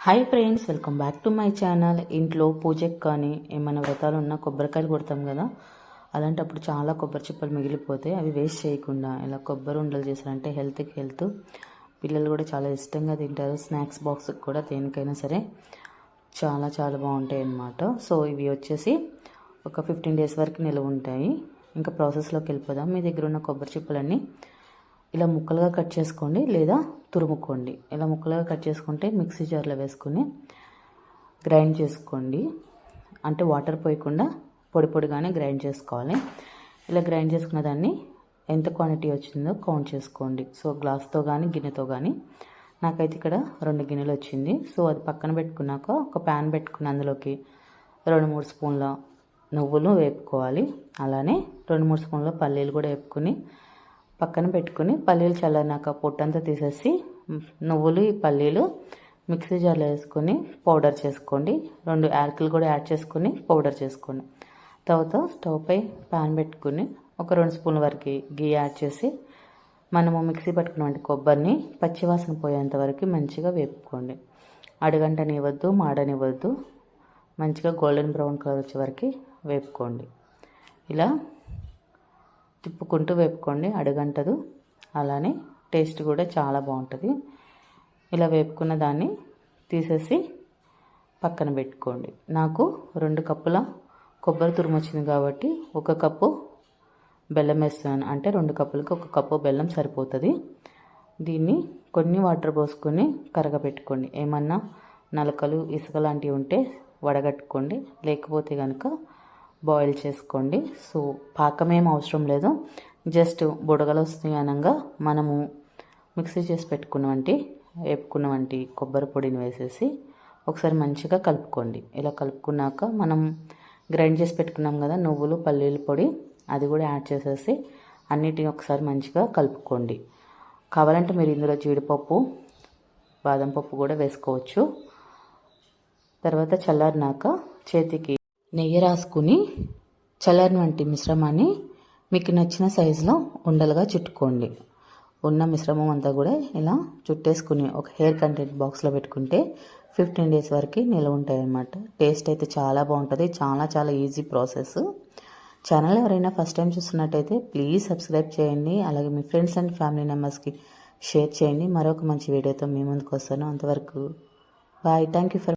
Hi friends welcome back to my channel ఇంట్లో పూజకి కానీ ఏమైనా వ్రతాలు ఉన్నా కొబ్బరికాయలు కొడతాం కదా? అలాంటప్పుడు చాలా కొబ్బరి చిప్పలు మిగిలిపోతాయి అవి వేస్ట్ చేయకుండా ఇలా కొబ్బరి ఉండలు చేశారంటే హెల్త్కి హెల్త్ పిల్లలు కూడా చాలా ఇష్టంగా తింటారు. స్నాక్స్ బాక్స్కి కూడా దేనికైనా సరే చాలా చాలా బాగుంటాయి అన్నమాట. సో ఇవి వచ్చేసి ఒక ఫిఫ్టీన్ డేస్ వరకు నిల్వ ఉంటాయి. ఇంకా ప్రాసెస్లోకి వెళ్ళిపోదాం. మీ దగ్గర ఉన్న కొబ్బరి చిప్పలన్నీ ఇలా ముక్కలుగా కట్ చేసుకోండి లేదా తురుముకోండి. ఇలా ముక్కలుగా కట్ చేసుకుంటే మిక్సీ జార్లో వేసుకొని గ్రైండ్ చేసుకోండి. అంటే వాటర్ పోయకుండా పొడి పొడిగానే గ్రైండ్ చేసుకోవాలి. ఇలా గ్రైండ్ చేసుకున్న దాన్ని ఎంత క్వాంటిటీ వచ్చిందో కౌంట్ చేసుకోండి. సో గ్లాస్తో కానీ గిన్నెతో కానీ నాకైతే ఇక్కడ రెండు గిన్నెలు వచ్చింది. సో అది పక్కన పెట్టుకున్నాక ఒక ప్యాన్ పెట్టుకుని అందులోకి రెండు మూడు స్పూన్ల నువ్వులు వేపుకోవాలి. అలానే రెండు మూడు స్పూన్ల పల్లీలు కూడా వేపుకొని పక్కన పెట్టుకుని పల్లీలు చల్లనాక పొట్టంతా తీసేసి నువ్వులు ఈ పల్లీలు మిక్సీ జార్లో వేసుకొని పౌడర్ చేసుకోండి. రెండు యాలకులు కూడా యాడ్ చేసుకొని పౌడర్ చేసుకోండి. తర్వాత స్టవ్ పై ప్యాన్ పెట్టుకుని ఒక రెండు స్పూన్ల వరకు గీ యాడ్ చేసి మనము మిక్సీ పట్టుకున్నటువంటి కొబ్బరిని పచ్చివాసన పోయేంత వరకు మంచిగా వేపుకోండి. అడుగంటనివ్వద్దు మాడనివ్వద్దు. మంచిగా గోల్డెన్ బ్రౌన్ కలర్ వచ్చే వరకు వేపుకోండి. ఇలా తిప్పుకుంటూ వేపుకోండి. అడుగంటదు. అలానే టేస్ట్ కూడా చాలా బాగుంటుంది. ఇలా వేపుకున్న దాన్ని తీసేసి పక్కన పెట్టుకోండి. నాకు రెండు కప్పుల కొబ్బరి తురుము వచ్చింది కాబట్టి ఒక కప్పు బెల్లం వేస్తున్నాను. అంటే రెండు కప్పులకి ఒక కప్పు బెల్లం సరిపోతుంది. దీన్ని కొన్ని వాటర్ పోసుకొని కరగబెట్టుకోండి. ఏమన్నా నలకలు ఇసుక లాంటివి ఉంటే వడగట్టుకోండి. లేకపోతే కనుక బాయిల్ చేసుకోండి. సో పాకమేం అవసరం లేదు. జస్ట్ బుడగలు వస్తాయి అనగా మనము మిక్సీ చేసి పెట్టుకున్నవంటి వేపుకున్నవంటి కొబ్బరి పొడిని వేసేసి ఒకసారి మంచిగా కలుపుకోండి. ఇలా కలుపుకున్నాక మనం గ్రైండ్ చేసి పెట్టుకున్నాం కదా నువ్వులు పల్లీల పొడి అది కూడా యాడ్ చేసేసి అన్నిటిని ఒకసారి మంచిగా కలుపుకోండి. కావాలంటే మీరు ఇందులో జీడిపప్పు బాదం పప్పు కూడా వేసుకోవచ్చు. తర్వాత చల్లారినాక చేతికి నెయ్యి రాసుకుని చల్లని వంటి మిశ్రమాన్ని మీకు నచ్చిన సైజులో ఉండలుగా చుట్టుకోండి. ఉన్న మిశ్రమం అంతా కూడా ఇలా చుట్టేసుకుని ఒక హెయిర్ కంటెంట్ బాక్స్లో పెట్టుకుంటే ఫిఫ్టీన్ డేస్ వరకు నిల్వ ఉంటాయి అన్నమాట టేస్ట్ అయితే చాలా బాగుంటుంది. చాలా చాలా ఈజీ ప్రాసెస్. ఛానల్ ఎవరైనా ఫస్ట్ టైం చూస్తున్నట్టయితే ప్లీజ్ సబ్స్క్రైబ్ చేయండి. అలాగే మీ ఫ్రెండ్స్ అండ్ ఫ్యామిలీ మెంబర్స్కి షేర్ చేయండి. మరొక మంచి వీడియోతో మీ ముందుకు వస్తాను. అంతవరకు బాయ్. Thank you for